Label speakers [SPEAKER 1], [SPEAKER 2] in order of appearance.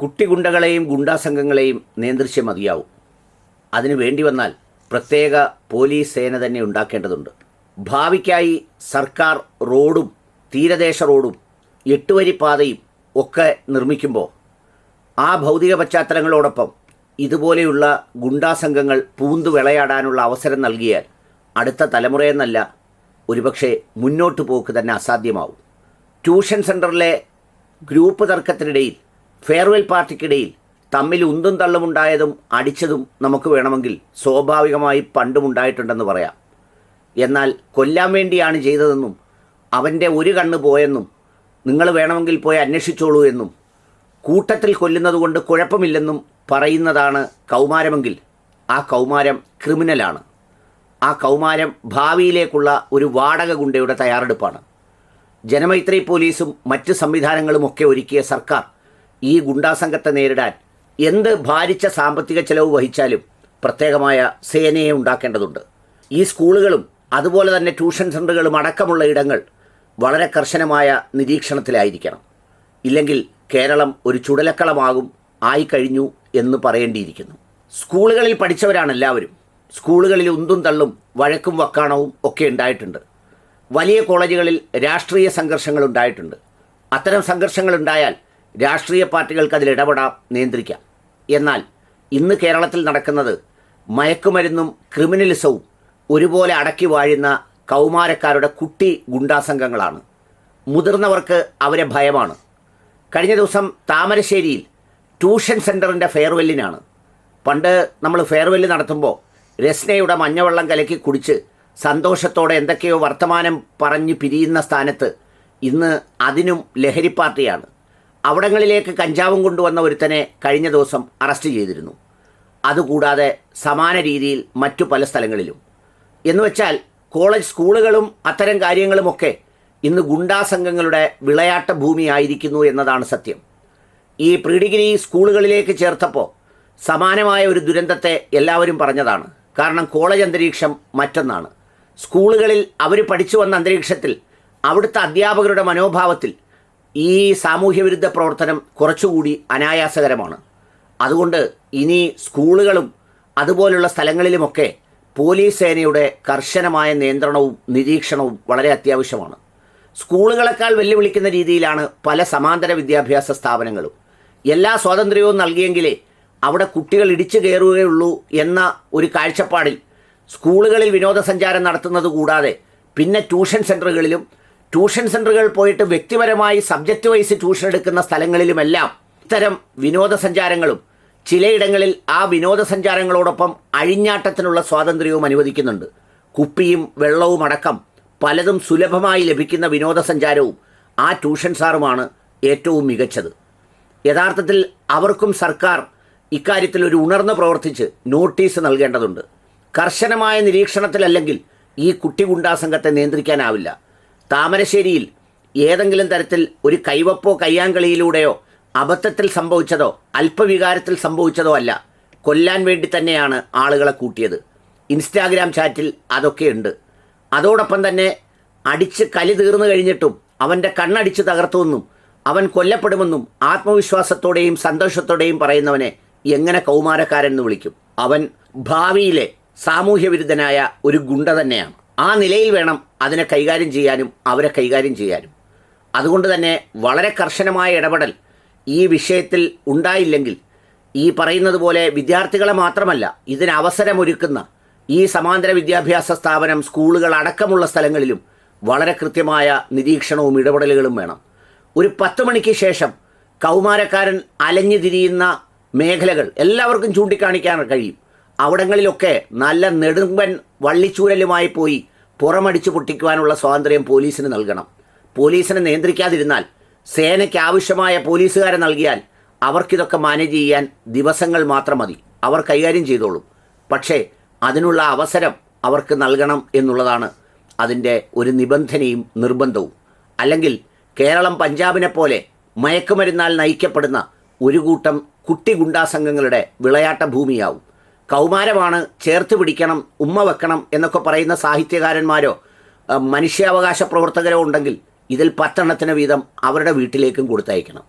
[SPEAKER 1] കുട്ടിഗുണ്ടകളെയും ഗുണ്ടാസംഘങ്ങളെയും നിയന്ത്രിച്ചേ മതിയാവും. അതിനു വേണ്ടി വന്നാൽ പ്രത്യേക പോലീസ് സേന തന്നെ ഉണ്ടാക്കേണ്ടതുണ്ട്. ഭാവിക്കായി സർക്കാർ റോഡും തീരദേശ റോഡും എട്ടുവരി പാതയും ഒക്കെ നിർമ്മിക്കുമ്പോൾ ആ ഭൗതിക പശ്ചാത്തലങ്ങളോടൊപ്പം ഇതുപോലെയുള്ള ഗുണ്ടാസംഘങ്ങൾ പൂന്തു വിളയാടാനുള്ള അവസരം നൽകിയാൽ അടുത്ത തലമുറയെന്നല്ല ഒരുപക്ഷെ മുന്നോട്ട് പോക്ക് തന്നെ അസാധ്യമാവും. ട്യൂഷൻ സെന്ററിലെ ഗ്രൂപ്പ് തർക്കത്തിനിടയിൽ ഫെയർവെൽ പാർട്ടിക്കിടയിൽ തമ്മിൽ ഉന്തും തള്ളുമുണ്ടായതും അടിച്ചതും നമുക്ക് വേണമെങ്കിൽ സ്വാഭാവികമായി പണ്ടുമുണ്ടായിട്ടുണ്ടെന്ന് പറയാം. എന്നാൽ കൊല്ലാൻ വേണ്ടിയാണ് ചെയ്തതെന്നും അവന്റെ ഒരു കണ്ണ് പോയെന്നും നിങ്ങൾ വേണമെങ്കിൽ പോയി അന്വേഷിച്ചോളൂ എന്നും കൂട്ടത്തിൽ കൊല്ലുന്നതുകൊണ്ട് കുഴപ്പമില്ലെന്നും പറയുന്നതാണ് കൗമാരമെങ്കിൽ ആ കൗമാരം ക്രിമിനലാണ്. ആ കൗമാരം ഭാവിയിലേക്കുള്ള ഒരു വാടക ഗുണ്ടയുടെ തയ്യാറെടുപ്പാണ്. ജനമൈത്രി പോലീസും മറ്റ് സംവിധാനങ്ങളും ഒക്കെ ഒരുക്കിയ സർക്കാർ ഈ ഗുണ്ടാസംഘത്തെ നേരിടാൻ എന്ത് ഭാരിച്ച സാമ്പത്തിക ചെലവ് വഹിച്ചാലും പ്രത്യേകമായ സേനയെ ഉണ്ടാക്കേണ്ടതുണ്ട്. ഈ സ്കൂളുകളും അതുപോലെ തന്നെ ട്യൂഷൻ സെന്ററുകളും അടക്കമുള്ള ഇടങ്ങൾ വളരെ കർശനമായ നിരീക്ഷണത്തിലായിരിക്കണം. ഇല്ലെങ്കിൽ കേരളം ഒരു ചുടലക്കളമാകും ആയിക്കഴിഞ്ഞു എന്ന് പറയേണ്ടിയിരിക്കുന്നു. സ്കൂളുകളിൽ പഠിച്ചവരാണ് എല്ലാവരും. സ്കൂളുകളിൽ ഉന്തും തള്ളും വഴക്കും വക്കാണവും ഒക്കെ ഉണ്ടായിട്ടുണ്ട്. വലിയ കോളേജുകളിൽ രാഷ്ട്രീയ സംഘർഷങ്ങൾ ഉണ്ടായിട്ടുണ്ട്. അത്തരം സംഘർഷങ്ങൾ ഉണ്ടായാൽ രാഷ്ട്രീയ പാർട്ടികൾക്ക് അതിൽ ഇടപെടാം നിയന്ത്രിക്കാം. എന്നാൽ ഇന്ന് കേരളത്തിൽ നടക്കുന്നത് മയക്കുമരുന്നും ക്രിമിനലിസവും ഒരുപോലെ അടക്കി വാഴുന്ന കൗമാരക്കാരുടെ കുട്ടി ഗുണ്ടാസംഘങ്ങളാണ്. മുതിർന്നവർക്ക് അവരെ ഭയമാണ്. കഴിഞ്ഞ ദിവസം താമരശ്ശേരിയിൽ ട്യൂഷൻ സെന്ററിന്റെ ഫെയർവെല്ലിനാണ്. പണ്ട് നമ്മൾ ഫെയർവെല്ല് നടത്തുമ്പോൾ രസ്നയുടെ മഞ്ഞവെള്ളം കലക്കി കുടിച്ച് സന്തോഷത്തോടെ എന്തൊക്കെയോ വർത്തമാനം പറഞ്ഞ് പിരിയുന്ന സ്ഥാനത്ത് ഇന്ന് അതിനും ലഹരി പാർട്ടിയാണ് അവിടങ്ങളിലേക്ക് കഞ്ചാവും കൊണ്ടുവന്ന ഒരുത്തനെ കഴിഞ്ഞ ദിവസം അറസ്റ്റ് ചെയ്തിരുന്നു. അതുകൂടാതെ സമാന രീതിയിൽ മറ്റു പല സ്ഥലങ്ങളിലും. എന്നുവെച്ചാൽ കോളേജ് സ്കൂളുകളും അത്തരം കാര്യങ്ങളുമൊക്കെ ഇന്ന് ഗുണ്ടാ സംഘങ്ങളുടെ വിളയാട്ട ഭൂമിയായിരിക്കുന്നു എന്നതാണ് സത്യം. ഈ പ്രീ ഡിഗ്രി സ്കൂളുകളിലേക്ക് ചേർത്തപ്പോൾ സമാനമായ ഒരു ദുരന്തത്തെ എല്ലാവരും പറഞ്ഞതാണ്. കാരണം കോളേജ് അന്തരീക്ഷം മറ്റൊന്നാണ്. സ്കൂളുകളിൽ അവർ പഠിച്ചു വന്ന അന്തരീക്ഷത്തിൽ അവിടുത്തെ അധ്യാപകരുടെ മനോഭാവത്തിൽ ഈ സാമൂഹ്യവിരുദ്ധ പ്രവർത്തനം കുറച്ചുകൂടി അനായാസകരമാണ്. അതുകൊണ്ട് ഇനി സ്കൂളുകളും അതുപോലുള്ള സ്ഥലങ്ങളിലുമൊക്കെ പോലീസ് സേനയുടെ കർശനമായ നിയന്ത്രണവും നിരീക്ഷണവും വളരെ അത്യാവശ്യമാണ്. സ്കൂളുകളെക്കാൾ വെല്ലുവിളിക്കുന്ന രീതിയിലാണ് പല സമാന്തര വിദ്യാഭ്യാസ സ്ഥാപനങ്ങളും. എല്ലാ സ്വാതന്ത്ര്യവും നൽകിയെങ്കിലേ അവിടെ കുട്ടികൾ ഇടിച്ചു കയറുകയുള്ളൂ എന്ന ഒരു കാഴ്ചപ്പാടിൽ സ്കൂളുകളിൽ വിനോദസഞ്ചാരം നടത്തുന്നത് കൂടാതെ പിന്നെ ട്യൂഷൻ സെന്ററുകളിലും ട്യൂഷൻ സെന്ററുകൾ പോയിട്ട് വ്യക്തിപരമായി സബ്ജക്റ്റ് വൈസ് ട്യൂഷൻ എടുക്കുന്ന സ്ഥലങ്ങളിലുമെല്ലാം ഇത്തരം വിനോദസഞ്ചാരങ്ങളും ചിലയിടങ്ങളിൽ ആ വിനോദസഞ്ചാരങ്ങളോടൊപ്പം അഴിഞ്ഞാട്ടത്തിനുള്ള സ്വാതന്ത്ര്യവും അനുവദിക്കുന്നുണ്ട്. കുപ്പിയും വെള്ളവും അടക്കം പലതും സുലഭമായി ലഭിക്കുന്ന വിനോദസഞ്ചാരവും ആ ട്യൂഷൻ സാറുമാണ് ഏറ്റവും മികച്ചത്. യഥാർത്ഥത്തിൽ അവർക്കും സർക്കാർ ഇക്കാര്യത്തിൽ ഒരു ഉണർന്ന് പ്രവർത്തിച്ച് നോട്ടീസ് നൽകേണ്ടതുണ്ട്. കർശനമായ നിരീക്ഷണത്തിലല്ലെങ്കിൽ ഈ കുട്ടി ഗുണ്ടാസംഘത്തെ നിയന്ത്രിക്കാനാവില്ല. താമരശ്ശേരിയിൽ ഏതെങ്കിലും തരത്തിൽ ഒരു കൈവപ്പോ കയ്യാങ്കളിയിലൂടെയോ അബദ്ധത്തിൽ സംഭവിച്ചതോ അല്പവികാരത്തിൽ സംഭവിച്ചതോ അല്ല. കൊല്ലാൻ വേണ്ടി തന്നെയാണ് ആളുകളെ കൂട്ടിയത്. ഇൻസ്റ്റാഗ്രാം ചാറ്റിൽ അതൊക്കെയുണ്ട് അതോടൊപ്പം തന്നെ അടിച്ച് കലി തീർന്നു കഴിഞ്ഞിട്ടും അവന്റെ കണ്ണടിച്ച് തകർത്തുവെന്നും അവൻ കൊല്ലപ്പെടുമെന്നും ആത്മവിശ്വാസത്തോടെയും സന്തോഷത്തോടെയും പറയുന്നവനെ എങ്ങനെ കൗമാരക്കാരൻ എന്ന് വിളിക്കും. അവൻ ഭാവിയിലെ സാമൂഹ്യവിരുദ്ധനായ ഒരു ഗുണ്ട തന്നെയാണ്. ആ നിലയിൽ വേണം അതിനെ കൈകാര്യം ചെയ്യാനും അവരെ കൈകാര്യം ചെയ്യാനും. അതുകൊണ്ട് തന്നെ വളരെ കർശനമായ ഇടപെടൽ ഈ വിഷയത്തിൽ ഉണ്ടായില്ലെങ്കിൽ ഈ പറയുന്നത് പോലെ വിദ്യാർത്ഥികളെ മാത്രമല്ല ഇതിന് അവസരമൊരുക്കുന്ന ഈ സമാന്തര വിദ്യാഭ്യാസ സ്ഥാപനം സ്കൂളുകൾ അടക്കമുള്ള സ്ഥലങ്ങളിലും വളരെ കൃത്യമായ നിരീക്ഷണവും ഇടപെടലുകളും വേണം. ഒരു പത്ത് മണിക്ക് ശേഷം കൗമാരക്കാരൻ അലഞ്ഞു തിരിയുന്ന മേഖലകൾ എല്ലാവർക്കും ചൂണ്ടിക്കാണിക്കാൻ കഴിയും. അവിടങ്ങളിലൊക്കെ നല്ല നെടുമ്പൻ വള്ളിച്ചൂരലുമായി പോയി പുറമടിച്ചു പൊട്ടിക്കുവാനുള്ള സ്വാതന്ത്ര്യം പോലീസിന് നൽകണം. പോലീസിനെ നിയന്ത്രിക്കാതിരുന്നാൽ സേനയ്ക്ക് ആവശ്യമായ പോലീസുകാരെ നൽകിയാൽ അവർക്കിതൊക്കെ മാനേജ് ചെയ്യാൻ ദിവസങ്ങൾ മാത്രം മതി. അവർ കൈകാര്യം ചെയ്തോളും. പക്ഷേ അതിനുള്ള അവസരം അവർക്ക് നൽകണം എന്നുള്ളതാണ് അതിന്റെ ഒരു നിബന്ധനയും നിർബന്ധവും. അല്ലെങ്കിൽ കേരളം പഞ്ചാബിനെ പോലെ മയക്കുമരുന്നാൽ നയിക്കപ്പെടുന്ന ഒരു കൂട്ടം കുട്ടി ഗുണ്ടാസംഘങ്ങളുടെ വിളയാട്ട ഭൂമിയാവും. കൗമാരമാണ് ചേർത്ത് പിടിക്കണം ഉമ്മ വെക്കണം എന്നൊക്കെ പറയുന്ന സാഹിത്യകാരന്മാരോ മനുഷ്യാവകാശ പ്രവർത്തകരോ ഉണ്ടെങ്കിൽ ഇതിൽ പത്തെണ്ണത്തിന് വീതം അവരുടെ വീട്ടിലേക്കും കൊടുത്തയക്കണം.